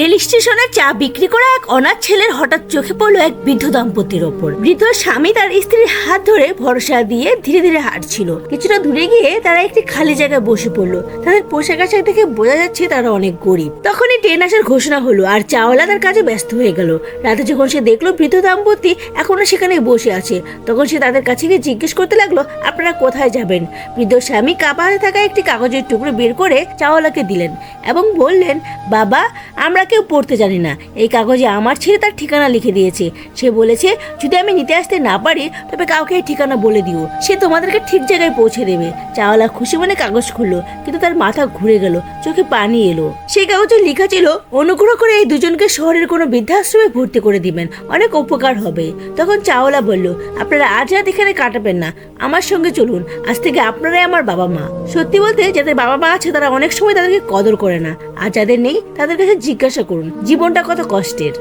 Rail স্টেশনে চা বিক্রি করা এক অনাথ ছেলের হঠাৎ চোখে পড়ল এক বৃদ্ধ দম্পতির ওপর। বৃদ্ধ স্বামী তার স্ত্রীর হাত ধরে ভরসা দিয়ে ধীরে ধীরে হাঁটছিল। কিছুটা দূরে গিয়ে তারা একটি খালি জায়গায় বসে পড়ল। তাদের পোশাক আশাক দেখে বোঝা যাচ্ছে তারা অনেক গরিব। তখনই ট্রেন আসার ঘোষণা হলো আর চাওয়ালা তার কাজে ব্যস্ত হয়ে গেল। রাতে যখন সে দেখল বৃদ্ধ দম্পতি এখনও সেখানে বসে আছে, তখন সে তাদের কাছে গিয়ে জিজ্ঞেস করতে লাগল, আপনারা কোথায় যাবেন? বৃদ্ধ স্বামী কাপা থাকা একটি কাগজের টুকরো বের করে চাওয়ালাকে দিলেন এবং বললেন, বাবা আমরা কেউ পড়তে জানি না। এই কাগজে আমার ছেলে তার ঠিকানা লিখে দিয়েছে। সে বলেছে, যদি আমি নিতে আসতে না পারি, তবে কাউকে এই ঠিকানা বলে দিও। সে তোমাদেরকে ঠিক জায়গায় পৌঁছে দেবে। চাওয়ালা খুশি মনে কাগজ খুললো, কিন্তু তার মাথা ঘুরে গেল, চোখে পানি এলো। সেই কাগজে লেখা ছিল, অনুগ্রহ করে এই দুজনকে শহরের কোনো বৃদ্ধাশ্রমে ভর্তি করে দিবেন, অনেক উপকার হবে। তখন চাওয়ালা বলল, আপনারা আজ রাত এখানে কাটাবেন না, আমার সঙ্গে চলুন, আজ থেকে আপনারাই আমার বাবা মা। সত্যি বলতে, যাদের বাবা মা আছে, তারা অনেক সময় তাদেরকে কদর করে না, আর যাদের নেই, তাদের কাছে জিজ্ঞাসা করুন। জীবনটা কত কষ্টের।